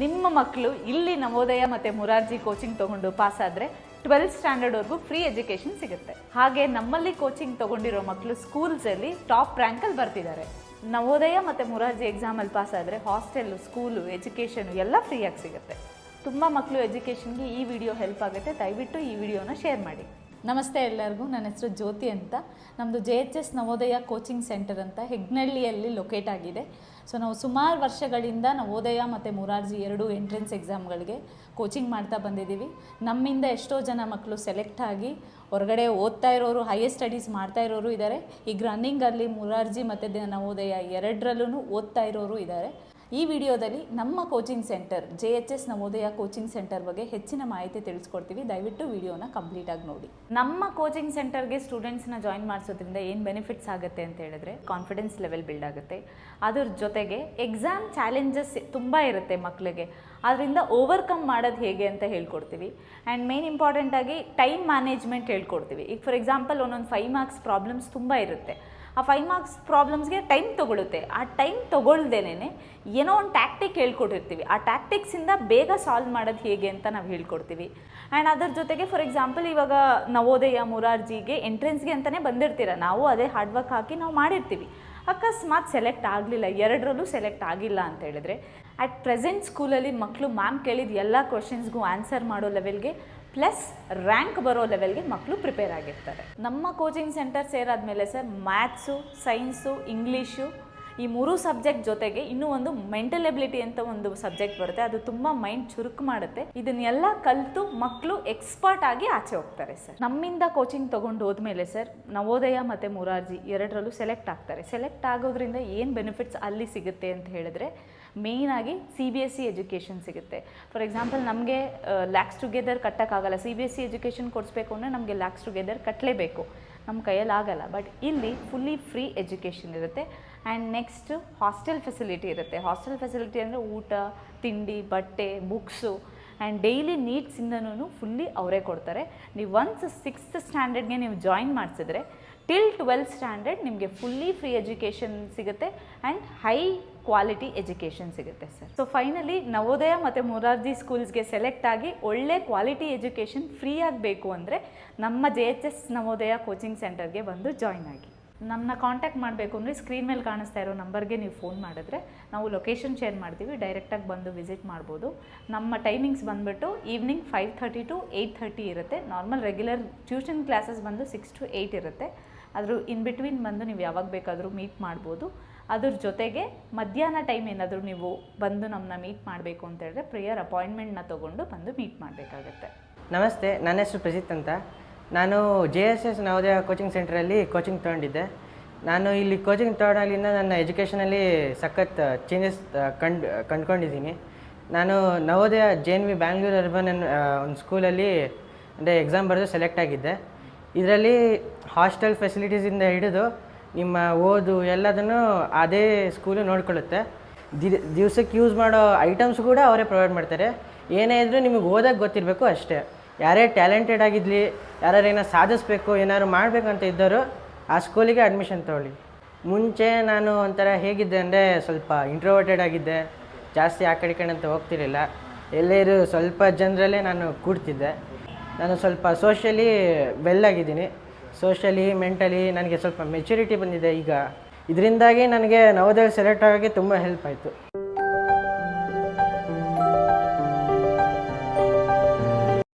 ನಿಮ್ಮ ಮಕ್ಕಳು ಇಲ್ಲಿ ನವೋದಯ ಮತ್ತು ಮುರಾರ್ಜಿ ಕೋಚಿಂಗ್ ತಗೊಂಡು ಪಾಸ್ ಆದರೆ ಟ್ವೆಲ್ತ್ ಸ್ಟ್ಯಾಂಡರ್ಡ್ವರೆಗೂ ಫ್ರೀ ಎಜುಕೇಷನ್ ಸಿಗುತ್ತೆ. ಹಾಗೆ ನಮ್ಮಲ್ಲಿ ಕೋಚಿಂಗ್ ತಗೊಂಡಿರೋ ಮಕ್ಕಳು ಸ್ಕೂಲ್ಸಲ್ಲಿ ಟಾಪ್ ರ್ಯಾಂಕಲ್ಲಿ ಬರ್ತಿದ್ದಾರೆ. ನವೋದಯ ಮತ್ತು ಮುರಾರ್ಜಿ ಎಕ್ಸಾಮಲ್ಲಿ ಪಾಸ್ ಆದರೆ ಹಾಸ್ಟೆಲ್ಲು ಸ್ಕೂಲು ಎಜುಕೇಷನು ಎಲ್ಲ ಫ್ರೀಯಾಗಿ ಸಿಗುತ್ತೆ. ತುಂಬ ಮಕ್ಕಳು ಎಜುಕೇಷನ್ಗೆ ಈ ವಿಡಿಯೋ ಹೆಲ್ಪ್ ಆಗುತ್ತೆ. ದಯವಿಟ್ಟು ಈ ವಿಡಿಯೋನ ಶೇರ್ ಮಾಡಿ. ನಮಸ್ತೆ ಎಲ್ಲರಿಗೂ, ನನ್ನ ಹೆಸರು ಜ್ಯೋತಿ ಅಂತ. ನಮ್ಮದು J H S Navodaya coaching centre ಅಂತ ಹೆಗ್ನಳ್ಳಿಯಲ್ಲಿ ಲೊಕೇಟ್ ಆಗಿದೆ. ಸೊ ನಾವು ಸುಮಾರು ವರ್ಷಗಳಿಂದ ನವೋದಯ ಮತ್ತು ಮುರಾರ್ಜಿ ಎರಡು ಎಂಟ್ರೆನ್ಸ್ ಎಕ್ಸಾಮ್ಗಳಿಗೆ ಕೋಚಿಂಗ್ ಮಾಡ್ತಾ ಬಂದಿದ್ದೀವಿ. ನಮ್ಮಿಂದ ಎಷ್ಟೋ ಜನ ಮಕ್ಕಳು ಸೆಲೆಕ್ಟ್ ಆಗಿ ಹೊರಗಡೆ ಓದ್ತಾ ಇರೋರು, ಹೈಯರ್ ಸ್ಟಡೀಸ್ ಮಾಡ್ತಾ ಇರೋರು ಇದ್ದಾರೆ. ಈಗ ರನ್ನಿಂಗಲ್ಲಿ ಮುರಾರ್ಜಿ ಮತ್ತು ನವೋದಯ ಎರಡರಲ್ಲೂ ಓದ್ತಾ ಇರೋರು ಇದ್ದಾರೆ. ಈ ವಿಡಿಯೋದಲ್ಲಿ ನಮ್ಮ coaching centre J H S Navodaya coaching centre ಬಗ್ಗೆ ಹೆಚ್ಚಿನ ಮಾಹಿತಿ ತಿಳಿಸ್ಕೊಡ್ತೀವಿ. ದಯವಿಟ್ಟು ವಿಡಿಯೋನ ಕಂಪ್ಲೀಟ್ ಆಗಿ ನೋಡಿ. ನಮ್ಮ ಕೋಚಿಂಗ್ ಸೆಂಟರ್ಗೆ ಸ್ಟೂಡೆಂಟ್ಸ್ನ ಜಾಯಿನ್ ಮಾಡಿಸೋದ್ರಿಂದ ಏನು ಬೆನಿಫಿಟ್ಸ್ ಆಗುತ್ತೆ ಅಂತ ಹೇಳಿದ್ರೆ ಕಾನ್ಫಿಡೆನ್ಸ್ ಲೆವೆಲ್ ಬಿಲ್ಡ್ ಆಗುತ್ತೆ. ಅದ್ರ ಜೊತೆಗೆ ಎಕ್ಸಾಮ್ ಚಾಲೆಂಜಸ್ ತುಂಬ ಇರುತ್ತೆ ಮಕ್ಕಳಿಗೆ ಅದರಿಂದ ಓವರ್ಕಮ್ ಮಾಡೋದು ಹೇಗೆ ಅಂತ ಹೇಳ್ಕೊಡ್ತೀವಿ. ಆ್ಯಂಡ್ ಮೇನ್ ಇಂಪಾರ್ಟೆಂಟಾಗಿ ಟೈಮ್ ಮ್ಯಾನೇಜ್ಮೆಂಟ್ ಹೇಳ್ಕೊಡ್ತೀವಿ. ಈಗ ಫಾರ್ ಎಕ್ಸಾಂಪಲ್ ಒಂದೊಂದು ಫೈವ್ ಮಾರ್ಕ್ಸ್ ಪ್ರಾಬ್ಲಮ್ಸ್ ತುಂಬ ಇರುತ್ತೆ. ಆ ಫೈವ್ ಮಾರ್ಕ್ಸ್ ಪ್ರಾಬ್ಲಮ್ಸ್ಗೆ ಟೈಮ್ ತೊಗೊಳುತ್ತೆ. ಆ ಟೈಮ್ ತೊಗೊಳ್ದೇನೆ ಏನೋ ಒಂದು ಟ್ಯಾಕ್ಟಿಕ್ ಹೇಳ್ಕೊಟ್ಟಿರ್ತೀವಿ. ಆ ಟ್ಯಾಕ್ಟಿಕ್ಸಿಂದ ಬೇಗ ಸಾಲ್ವ್ ಮಾಡೋದು ಹೇಗೆ ಅಂತ ನಾವು ಹೇಳ್ಕೊಡ್ತೀವಿ. ಆ್ಯಂಡ್ ಅದರ ಜೊತೆಗೆ ಫಾರ್ ಎಕ್ಸಾಂಪಲ್ ಇವಾಗ ನವೋದಯ ಮುರಾರ್ಜಿಗೆ ಎಂಟ್ರೆನ್ಸ್ಗೆ ಅಂತಲೇ ಬಂದಿರ್ತೀರ. ನಾವು ಅದೇ ಹಾರ್ಡ್ ವರ್ಕ್ ಹಾಕಿ ನಾವು ಮಾಡಿರ್ತೀವಿ. ಅಕಸ್ಮಾತ್ ಸೆಲೆಕ್ಟ್ ಆಗಲಿಲ್ಲ. ಎರಡರಲ್ಲೂ ಸೆಲೆಕ್ಟ್ ಆಗಿಲ್ಲ ಅಂತ ಹೇಳಿದ್ರೆ ಅಟ್ ಪ್ರೆಸೆಂಟ್ ಸ್ಕೂಲಲ್ಲಿ ಮಕ್ಕಳು ಮ್ಯಾಮ್ ಕೇಳಿದ ಎಲ್ಲ ಕ್ವಶನ್ಸ್ಗೂ ಆನ್ಸರ್ ಮಾಡೋ ಲೆವೆಲ್ಗೆ ಪ್ಲಸ್ ರ್ಯಾಂಕ್ ಬರೋ ಲೆವೆಲ್ಗೆ ಮಕ್ಕಳು ಪ್ರಿಪೇರ್ ಆಗಿರ್ತಾರೆ. ನಮ್ಮ ಕೋಚಿಂಗ್ ಸೆಂಟರ್ ಸೇರಾದ ಮೇಲೆ ಸರ್, ಮ್ಯಾಥ್ಸು, ಸೈನ್ಸು, ಇಂಗ್ಲೀಷು ಈ ಮೂರು ಸಬ್ಜೆಕ್ಟ್ ಜೊತೆಗೆ ಇನ್ನೂ ಒಂದು ಮೆಂಟಲ್ ಎಬಿಲಿಟಿ ಅಂತ ಒಂದು ಸಬ್ಜೆಕ್ಟ್ ಬರುತ್ತೆ. ಅದು ತುಂಬ ಮೈಂಡ್ ಚುರುಕು ಮಾಡುತ್ತೆ. ಇದನ್ನೆಲ್ಲ ಕಲಿತು ಮಕ್ಕಳು ಎಕ್ಸ್ಪರ್ಟ್ ಆಗಿ ಆಚೆ ಹೋಗ್ತಾರೆ ಸರ್. ನಮ್ಮಿಂದ ಕೋಚಿಂಗ್ ತೊಗೊಂಡು ಹೋದ್ಮೇಲೆ ಸರ್, ನವೋದಯ ಮತ್ತು ಮುರಾರ್ಜಿ ಎರಡರಲ್ಲೂ ಸೆಲೆಕ್ಟ್ ಆಗ್ತಾರೆ. ಸೆಲೆಕ್ಟ್ ಆಗೋದ್ರಿಂದ ಏನು ಬೆನಿಫಿಟ್ಸ್ ಅಲ್ಲಿ ಸಿಗುತ್ತೆ ಅಂತ ಹೇಳಿದ್ರೆ ಮೇಯ್ನಾಗಿ C B S C education ಸಿಗುತ್ತೆ. ಫಾರ್ ಎಕ್ಸಾಂಪಲ್ ನಮಗೆ lakhs together ಕಟ್ಟೋಕ್ಕಾಗಲ್ಲ. C B S C education ಕೊಡಿಸ್ಬೇಕು ಅಂದರೆ ನಮಗೆ ಲ್ಯಾಕ್ಸ್ ಟುಗೆದರ್ ಕಟ್ಟಲೇಬೇಕು ನಮ್ಮ ಕೈಯಲ್ಲಿ ಆಗಲ್ಲ. ಬಟ್ ಇಲ್ಲಿ ಫುಲ್ಲಿ ಫ್ರೀ ಎಜುಕೇಷನ್ ಇರುತ್ತೆ. ಆ್ಯಂಡ್ ನೆಕ್ಸ್ಟ್ ಹಾಸ್ಟೆಲ್ ಫೆಸಿಲಿಟಿ ಇರುತ್ತೆ. ಹಾಸ್ಟೆಲ್ ಫೆಸಿಲಿಟಿ ಅಂದರೆ ಊಟ, ತಿಂಡಿ, ಬಟ್ಟೆ ಬುಕ್ಸು ಆ್ಯಂಡ್ ಡೈಲಿ ನೀಡ್ಸಿಂದನೂ ಫುಲ್ಲಿ ಅವರೇ ಕೊಡ್ತಾರೆ. ನೀವು ಒನ್ಸ್ ಸಿಕ್ಸ್ತ್ ಸ್ಟ್ಯಾಂಡರ್ಡ್ಗೆ ನೀವು ಜಾಯಿನ್ ಮಾಡಿಸಿದ್ರೆ ಟಿಲ್ ಟ್ವೆಲ್ತ್ ಸ್ಟ್ಯಾಂಡರ್ಡ್ ನಿಮಗೆ ಫುಲ್ಲಿ ಫ್ರೀ ಎಜುಕೇಷನ್ ಸಿಗುತ್ತೆ. ಆ್ಯಂಡ್ ಹೈ ಕ್ವಾಲಿಟಿ ಎಜುಕೇಷನ್ ಸಿಗುತ್ತೆ ಸರ್ ಸೊ ಫೈನಲಿ ನವೋದಯ ಮತ್ತು ಮೊರಾರ್ಜಿ ಸ್ಕೂಲ್ಸ್ಗೆ ಸೆಲೆಕ್ಟ್ ಆಗಿ ಒಳ್ಳೆ ಕ್ವಾಲಿಟಿ ಎಜುಕೇಷನ್ ಫ್ರೀ ಆಗಬೇಕು ಅಂದರೆ ನಮ್ಮ J H S Navodaya coaching ಸೆಂಟರ್ಗೆ ಬಂದು ಜಾಯ್ನ್ ಆಗಿ. ನಮ್ಮನ್ನ ಕಾಂಟ್ಯಾಕ್ಟ್ ಮಾಡಬೇಕು ಅಂದರೆ ಸ್ಕ್ರೀನ್ ಮೇಲೆ ಕಾಣಿಸ್ತಾ ಇರೋ ನಂಬರ್ಗೆ ನೀವು ಫೋನ್ ಮಾಡಿದ್ರೆ ನಾವು ಲೊಕೇಶನ್ ಶೇರ್ ಮಾಡ್ತೀವಿ ಡೈರೆಕ್ಟಾಗಿ ಬಂದು ವಿಸಿಟ್ ಮಾಡ್ಬೋದು. ನಮ್ಮ ಟೈಮಿಂಗ್ಸ್ ಬಂದುಬಿಟ್ಟು evening five thirty to eight thirty ಇರುತ್ತೆ. ನಾರ್ಮಲ್ ರೆಗ್ಯುಲರ್ ಟ್ಯೂಷನ್ ಕ್ಲಾಸಸ್ ಬಂದು ಸಿಕ್ಸ್ ಟು ಏಯ್ಟ್ ಇರುತ್ತೆ. ಅದ್ರ ಇನ್ ಬಿಟ್ವೀನ್ ಬಂದು ನೀವು ಯಾವಾಗ ಬೇಕಾದರೂ ಮೀಟ್ ಮಾಡ್ಬೋದು. ಅದ್ರ ಜೊತೆಗೆ ಮಧ್ಯಾಹ್ನ ಟೈಮ್ ಏನಾದರೂ ನೀವು ಬಂದು ನಮ್ಮನ್ನ ಮೀಟ್ ಮಾಡಬೇಕು ಅಂತ ಹೇಳಿದ್ರೆ ಪ್ರೇಯರ್ ಅಪಾಯಿಂಟ್ಮೆಂಟ್ನ ತೊಗೊಂಡು ಬಂದು ಮೀಟ್ ಮಾಡಬೇಕಾಗತ್ತೆ. ನಮಸ್ತೆ, ನನ್ನ ಹೆಸರು ಪ್ರಜಿತ್ ಅಂತ. ನಾನು J S S Navodaya coaching ಸೆಂಟ್ರಲ್ಲಿ ಕೋಚಿಂಗ್ ತೊಗೊಂಡಿದ್ದೆ. ನಾನು ಇಲ್ಲಿ ಕೋಚಿಂಗ್ ತೊಗೊಳಾಗಿಂದ ನನ್ನ ಎಜುಕೇಷನಲ್ಲಿ ಸಖತ್ ಚೇಂಜಸ್ ಕಂಡು, ಕಂಡ್ಕೊಂಡಿದ್ದೀನಿ. ನಾನು Navodaya J N V Bangalore urban ಒಂದು ಸ್ಕೂಲಲ್ಲಿ ಅಂದರೆ ಎಕ್ಸಾಮ್ ಬರೆದು ಸೆಲೆಕ್ಟ್ ಆಗಿದ್ದೆ. ಇದರಲ್ಲಿ ಹಾಸ್ಟೆಲ್ ಫೆಸಿಲಿಟೀಸಿಂದ ಹಿಡಿದು ನಿಮ್ಮ ಓದು ಎಲ್ಲದನ್ನು ಅದೇ ಸ್ಕೂಲು ನೋಡ್ಕೊಳ್ಳುತ್ತೆ. ದಿ, ದಿವ್ಸಕ್ಕೆ ಯೂಸ್ ಮಾಡೋ ಐಟಮ್ಸ್ ಕೂಡ ಅವರೇ ಪ್ರೊವೈಡ್ ಮಾಡ್ತಾರೆ. ಏನೇ ಇದ್ದರೂ ನಿಮಗೆ ಓದೋಕ್ಕೆ ಗೊತ್ತಿರಬೇಕು ಅಷ್ಟೇ. ಯಾರೇ ಟ್ಯಾಲೆಂಟೆಡ್ ಆಗಿದ್ಲಿ ಯಾರು ಏನೋ ಸಾಧಿಸ್ಬೇಕು, ಏನಾದ್ರು ಮಾಡಬೇಕು ಅಂತ ಇದ್ದರು ಆ ಸ್ಕೂಲಿಗೆ ಅಡ್ಮಿಷನ್ ತೊಗೊಳ್ಳಿ. ಮುಂಚೆ ನಾನು ಒಂಥರ ಹೇಗಿದ್ದೆ ಅಂದರೆ ಸ್ವಲ್ಪ ಇಂಟ್ರೋವರ್ಟೆಡ್ ಆಗಿದ್ದೆ. ಜಾಸ್ತಿ ಆ ಕಡೆ ಕಡೆ ಅಂತ ಹೋಗ್ತಿರಲಿಲ್ಲ. ಎಲ್ಲರೂ ಸ್ವಲ್ಪ ಜನರಲ್ಲೇ ನಾನು ಕೂಡ್ತಿದ್ದೆ. ನಾನು ಸ್ವಲ್ಪ ಸೋಷಲಿ ವೆಲ್ ಆಗಿದ್ದೀನಿ. ಸೋಷಲಿ ಮೆಂಟಲಿ ನನಗೆ ಸ್ವಲ್ಪ ಮೆಚುರಿಟಿ ಬಂದಿದೆ ಈಗ. ಇದರಿಂದಾಗಿ ನನಗೆ ನವೋದಯ ಸೆಲೆಕ್ಟ್ ಆಗೋಕ್ಕೆ ತುಂಬ ಹೆಲ್ಪ್ ಆಯಿತು.